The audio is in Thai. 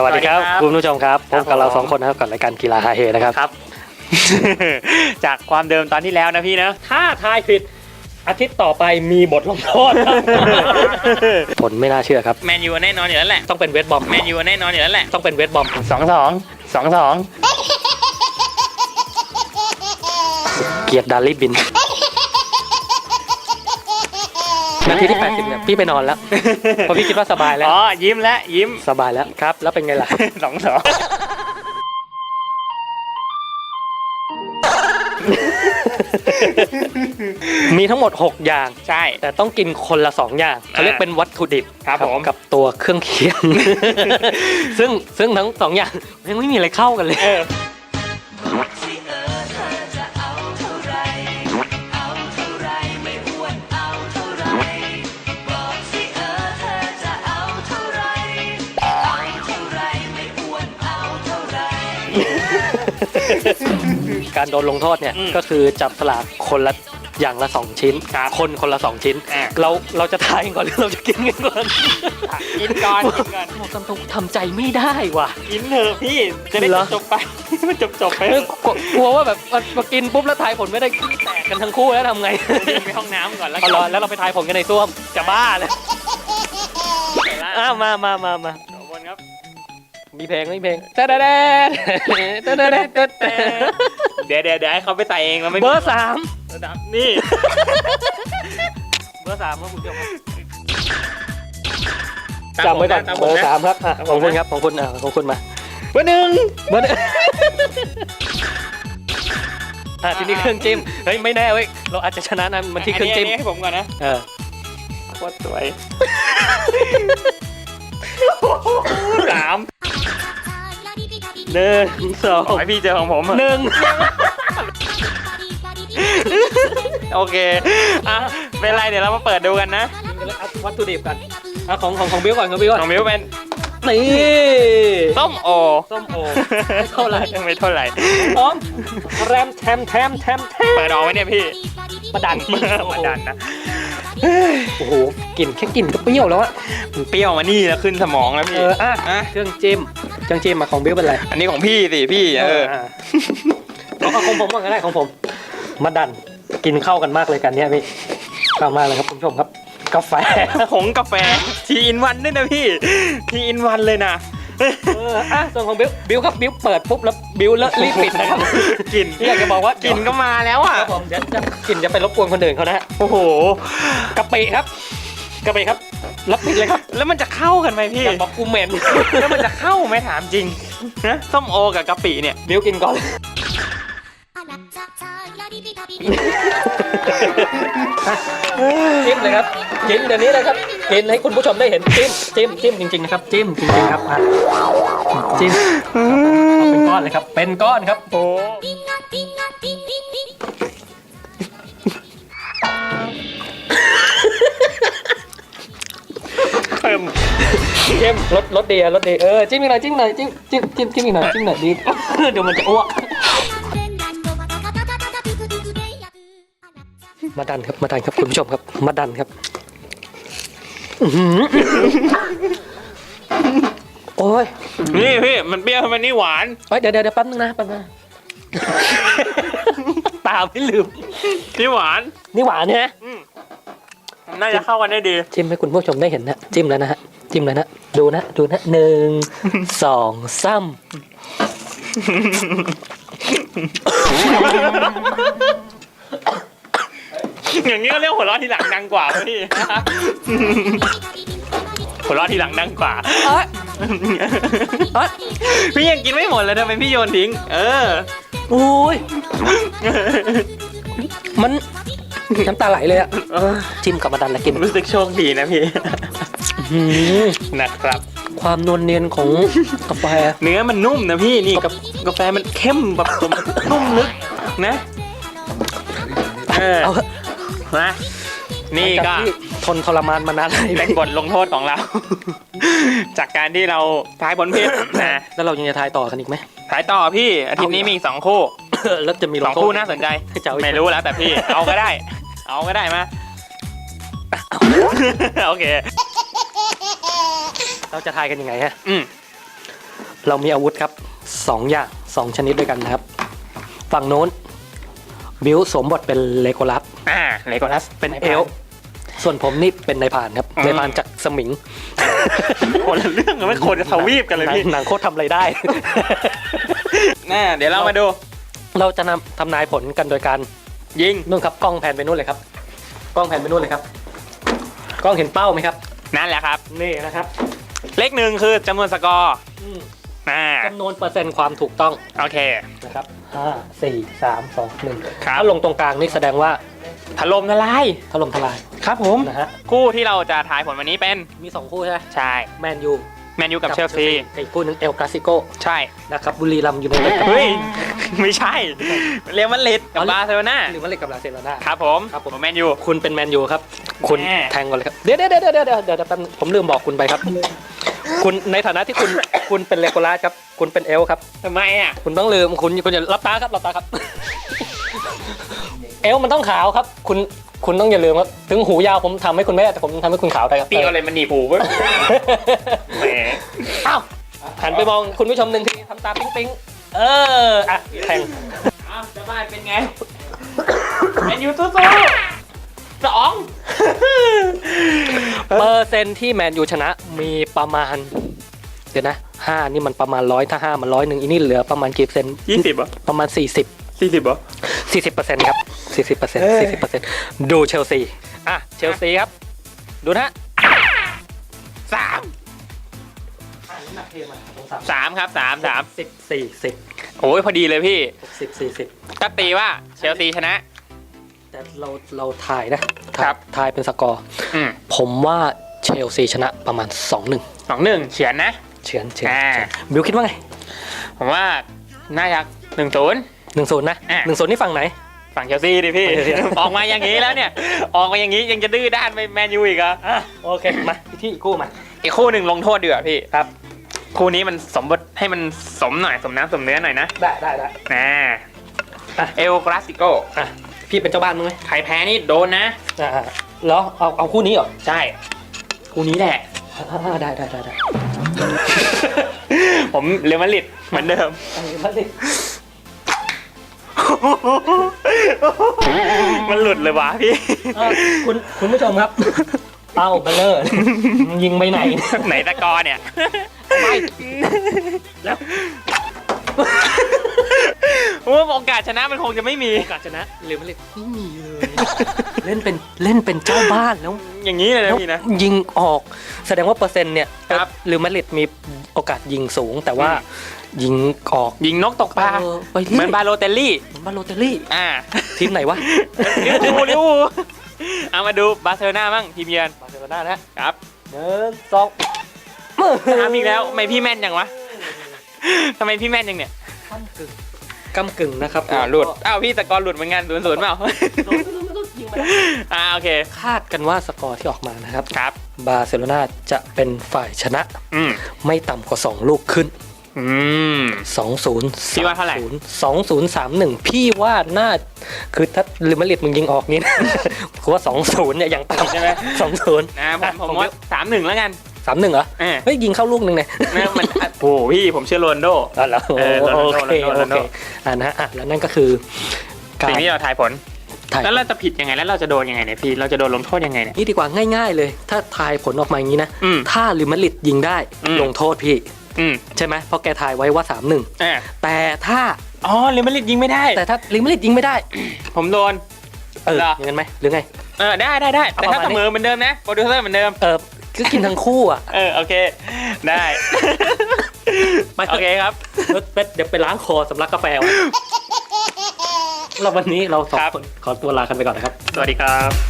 สวัสดีครับสวัสดีครับ คุณผู้ชมครับพบครักับบเราผมสองคนนะครับกับรายการกีฬาฮาเฮนะครับครับ จากความเดิมตอนที่แล้วนะพี่นะ ถ้าทายผิดอาทิตย์ต่อไปมีบทลงโทษครับผลไม่น่าเชื่อครับแมนยูแน่นอนอยู่แล้วแหละต้องเป็นเวทบอมแมนยูแน่นอนอยู่แล้วแหละต้องเป็นเวทบอมสองสองสองสองเกียรติดาลิบิน นาทีที่ 80เนี่ยพี่ไปนอนแล้วเพราะพี่คิดว่าสบายแล้วอ๋อยิ้มแล้วยิ้มสบายแล้วครับ แล้วเป็นไงล่ะสองสองมีทั้งหมด 6 อย่างใช่ แต่ต้องกินคนละ 2 อย่างเขาเรียกเป็นวัตถุดิบครับผมกับตัวเครื่องเคียง ซึ่งซึ่งทั้งสองอย่างยังไม่มีอะไรเข้ากันเลย การโดนลงโทษเนี่ย อืมก็คือจับสลากคนละอย่างละ2ชิ้น ครับคนคนละ2ชิ้น อะ เราเราจะทายกันก่อนหรือเราจะกินกันก่อนกินก่อนกินก่อนเราทำตรงทำใจไม่ได้ว่ะ กินเถอะพี่จะได้เหรอ จบๆไป มันจบจบๆไปเออกลัวกลัวว่าแบบพอพอกินปุ๊บแล้วทายผลไม่ได้แตกกันทั้งคู่แล้วทำไงวิ่งไปห้องน้ำก่อนแล้วเอาเหรอแล้วเราไปทายผลกันในส้วมจะบ้าเลยละอ้าวมามามามาขอบคุณครับ มีเพลงไหมมีเพลงเต้นเต้นเต้นเต้นเต้นเต้นเต้นเดี๋ยวเดี๋ยวเดี๋ยวให้เขาไปใส่เองแล้วไม่เบอร์สามระดับนี่ เบอร์สามครับคุณผู้ชมจำไว้ก่อนตามเบผมอร์นะสามครับอะตามขผมองคุณนะครับของคุณอะของคุณมาเบอร์หนึ่งเบอร์หนึ่งอะทีนี้เครื่องจิ้มเฮ้ยไม่แน่เว้ยเราอาจจะชนะนะมันที่เครื่องจิ้มนนี้ให้ผมก่อนนะเออโคตรสวย สามหนึ่งสองขอให้พี่เจอของผมหนึ่งโอเคอะเป็นไรเดี๋ยวเรามาเปิดดูกันนะวัตถุดิบกันอะของของของบิวก่อนของบิวก่อนของมิวเป็นนี่ส้มโอส้มโอไม่เท่าไหร่ไม่เท่าไหร่พร้อมแรมแทมแทมแทมแทมเปิดออกไว้เนี่ยพี่ประดันมาดันนะ โอ้โหกลิ่นแค่กลิ่นก็เปรี้ยวแล้วอะมันเปรี้ยวมานี่แล้วขึ้นสมองแล้วเอพี่ออะอะเครื่องจิ้มเครื่องจิ้มมาของบิวเป็นไรอันนี้ของพี่สิพี่เออะเอาเอาของผมก่อนก็ได้ของผม มาดันกินเข้ากันมากเลยกันเนี่ยพี่เข้ามากเลยครับคุณผู้ชมครับ กาแฟ หงกาแฟทีอินวันด้วยนะพี่ ทีอินวันเลยนะ เอออะส่วนของบิวบิวครับบิวเปิดปุ๊บแล้วบิวเลิกรีบปิดนะครับกลิ่นพี่อยากจะบอกว่ากลิ่นก็มาแล้วอะ ครับผมเดี๋ยวจะกลิ่นจะไปรบกวนคนอื่นเขานะฮะโอ้โห กะปิครับกะปิครับรับปิดเลยครับแล้วมันจะเข้ากันไหมพี่ อย่าบอกกูเหม็นแล้วมันจะเข้าไหมถามจริงนะส้มโอกับกะปิเนี่ย บิวกินก่อน จิ้มเลยครับจิ้มเดี๋ยวนี้เลยครับกินให้คุณผู้ชมได้เห็นจิ้มจิ้มจิ้มจริงๆนะครับจิ้มจริงๆครับอะจิ้มเอาเป็นก้อนเลยครับ เป็นก้อนครับโอ้เพิ่มจิ้มรสรสดีอะรสดีเออจิ้มอีกหน่อยจิ้มหน่อยจิ้มจิ้มจิ้มจิ้มอีกหน่อยจิ้มหน่อยดีเดี๋ยวมันจะอ้วก มาดันครับมาดันครับคุณผู้ชมครับ มาดันครับอื้อหือโอ้ยนี่พี่มันเปรี้ยวมันนี่หวานเฮ้ยเดี๋ยวเดี๋ยวเดี๋ยวแป๊บนึงนะแป๊บนึงนะตามไม่ลืมนี่หวานนี่หวานใช่ไหมมันน่าจะเข้ากันได้ดีจิ้มให้คุณผู้ชมได้เห็นนะจิ้มแล้วนะฮะจิ้มแล้วนะดูนะดูนะหนึ่งสองสาม อย่างนี้ก็เรียกหัวเราะทีหลังดังกว่าไหมพี่ หัวเราะทีหลังดังกว่า เอ้ยเอ้ยพี่ยังกินไม่หมดเลยทำไมพี่โยนทิ้ง เออ โอ้ยมันน้ำตาไหลเลยอะจิ้มกับมาดันแล้วกินรู้สึกโชคดีนะพี่ อื้อหือนะครับ ความนวลเนียนของกาแฟ เนื้อมันนุ่มนะพี่นี่กับกาแฟมันเข้มแบบนุ่มลึกนะ เออ เอาเถอะ นะ นี่หลังก็จากที่ทนทรมานมานานเป็นบทลงโทษของเรา จากการที่เราทายผลผิดนะแล้วเรายังจะทายต่อกันอีกไหม ทายต่อพี่ อาทิตย์นี้มีอีกสองคู่แล้วจะมีลสองงโทษคู่น่าสนใจ จะเอาอีกไม่รู้แล้วแต่พี่ เอาก็ได้ เอาก็ได้มาโอเค เราจะทายกันยังไงฮะ อืมเรามีอาวุธครับสองอย่างสองชนิดด้วยกันนะครับ ฝั่งโน้น บิวสวมบทเป็นเลโกลัสอ่าเลโกลัสเป็นเอลฟ์ส่วนผมนี่เป็นนายพรานครับอืมนายพรานจากสมิงคนละเรื่องกันไม่คนจะทวีปกันเลยหนังพี่หนังโคตรทำอะไรได้ น่าเดี๋ยวเรามาดู เราจะนำทำนายผลกันโดยการยิงนู่นครับกล้องแผนไปนู่นเลยครับ กล้องแผนไปนู่นเลยครับ กล้องเห็นเป้าไหมครับ นั่นแหละครับ นี่นะครับ เลขหนึ่งคือจำนวนสกอร์ อืม อ่าจำนวนเปอร์เซ็นต์ความถูกต้องโอเค นะครับห้าสี่สามสองหนึ่งครับ ถ้าลงตรงกลางนี่แสดงว่าถล่มทลาย ถล่มทลายครับผม นะฮะ คู่ที่เราจะทายผลวันนี้เป็น มีสองคู่ใช่ไหมใช่ แมนยูแมนยูกับเชลซีอีกคู่หนึงเอลคลาสิโกใช่ นะครับบุรีรัมย์ยูไนเต็ดกับ เฮ้ย ไม่ใช่ เรียลมาดริดกับบาร์เซโลนาหรือมันเล็กกับลาเซโลนา ครับผมครับผม แมนยู คุณเป็นแมนยูครับ คุณแม่ แทงก่อนเลยครับ เดี๋ยวเดี๋ยวเดี๋ยวเดี๋ยวเดี๋ยวเดี๋ยวแป๊บนึงผมลืมบอกคุณไปครับ คุณในฐานะที่คุณ คุณเป็นเลโกลัสครับ คุณเป็นเอลครับ ทำไมอะ คุณต้องลืมคุณคุณอย่ารับตาครับรับตาครับ เอลมันต้องขาวครับ คุณคุณต้องอย่าลืมครับถึงหูยาวผมทำให้คุณไม่ได้แต่ผมทำให้คุณขาวได้ครับพี่เอาอะไรมันหนีบหูเว้ยแหมอ้าวหันไปมองคุณผู้ชมหนึ่งทีทำตาปิ๊งปิ๊งเอออะแทงอ้าวจะบ้านเป็นไงแมนยูสู้ๆสองเปอร์เซ็นต์ที่แมนยูชนะมีประมาณ เดี๋ยวนะ ห้านี่มันประมาณร้อยถ้าห้ามันร้อยหนึ่งอีนี่เหลือประมาณกี่เปอร์เซ็นต์ยี่สิบเหรอประมาณสี่สิบสี่สิบเหรอสี่สิบเปอร์เซ็นต์ครับสี่สิบเปอร์เซ็นต์เอ้ยสี่สิบเปอร์เซ็นต์ดูเชลซี อะ เชลซีครับ ดูนะสามสามครับสามสามสิบสี่สิบโอ้ยพอดีเลยพี่สิบสี่สิบก็ตีว่าเชลซีชนะ แต่เราเราถ่ายนะครับถ่ายเป็นสกอร์อืมผมว่าเชลซีชนะประมาณสองหนึ่งสองหนึ่งเฉียนนะ เฉือนเฉือนอ่า เฉือนบิวคิดว่าไงผมว่าน่าจะหนึ่งศูนย์ หนึ่งศูนย์นะอะ หนึ่งศูนย์นี่ฝั่งไหน ฝั่งเชลซีดิพี่เดี๋ยวออกมาอย่างนี้แล้วเนี่ย ออกมาอย่างนี้ยังจะดื้อด้านไปแมนยูอีกเหรออะโอเค มาที่อีกคู่มา อีกคู่หนึ่งลงโทษดีกว่าพี่ครับ คู่นี้มันสมบทให้มันสมหน่อยสมน้ำสมเนื้อหน่อยนะได้ได้ได้ นะอะ เอลคลาสสิโกอะพี่เป็นเจ้าบ้านมึงไหมใครแพ้นี่โดนนะ อ่าเหรอเอาเอาคู่นี้เหรอ ใช่ คู่นี้แหละอ่าได้ได้ได้ได้ ผมเรอัลมาดริดเหมือนเดิมเอามาสิมันหลุดเลยวะพี่อะคุณคุณผู้ชมครับ เป้าเบลเลอร์ยิงไปไหน ไหนตะกอเนี่ยไปแล้วว่าโอกาสชนะมันคงจะไม่มี โอกาสชนะเรอัลมาดริดไม่มี เลยเล่นเป็นเล่นเป็นเจ้าบ้านแล้วอย่างนี้เลยแล้นะวพี่นะ ยิงออก แสดงว่าเปอร์เซ็นต์เนี่ยครับ หรือมาดริดมีโอกาสยิงสูง แต่ว่าอืยิงออก ยิงนกตกปลาเออไปเหมือนบาโลเตลลี่ เหมือนบาโลเตลลี่อ่าทีมไหนวะลิเวอร์พูลลิเวอร์พูลเอามาดูบาร์เซโลนาบ้างทีมเยือนบาร์เซโลนานะครับหนึ่งสองถามอีกแล้วทำไมพี่แม่นยังวะทำไมพี่แม่นยังเนี่ยกำกึ่ง กำกึ่งนะครับอ้าวหลุดอ้าวพี่ตะกอนหลุดเหมือนกันศูนย์ศูนย์เปล่ายิงไปแล้วอ่าโอเค คาดกันว่าสกอร์ที่ออกมานะครับครับบาร์เซโลนาจะเป็นฝ่ายชนะ อืมไม่ต่ำกว่า 2 ลูกขึ้นอืม2-0พี่ว่าเท่าไหร่2-0-3-1พี่ว่าน่าคือถ้าลิมาริดมึงยิงออกนี่นะคือว่า2-0เนี่ยยังต่ำใช่ไหม2-0นะผมผมว่าสามหนึ่งแล้วกัน 3-1เหรอ เออเฮ้ยยิงเข้าลูกหนึ่งเนี่ยนะมันโอ้โหพี่ผมเชื่อโรนลโด อ๋อเหรอเออโอโรนัลโดเคโรนัลโด โอเคอ่านะอะแล้วนั่นก็คือการสิ่งที่เราทายผล ถ่ายแล้วเราจะผิดยังไงแล้วเราจะโดนยังไงเนี่ยพี่เราจะโดนลงโทษยังไงเนี่ย นี่ดีกว่าง่าย ๆ เลย ถ้าทายผลออกมาอย่างนี้นะ อืม ถ้าลิมาริดยิงได้อืม ลงโทษพี่ อืมใช่ไหมเพราะแกทายไว้ว่า3-1อ่าแต่ถ้าอ๋อเรอัลมาดริดยิงไม่ได้ แต่ถ้าลิมาริดยิงไม่ได้ ผมโดน เออเหรออ ย่างนั้นไหมหรือไง เออได้ได้ได้แต่ถ้าประมาณเสนี้มอเหมือนเดิมนะโปรดิวเซอร์เหมือนเดิม เออ ก็กินทั้งคู่อะเออโอเค ได้ไปโอเคครับเดี๋ยวเดี๋ยวไปล้างคอสำลักกาแฟไว้แล้ววันนี้เราสองครับคนขอตัวลากันไปก่อนนะครับ สวัสดีครับ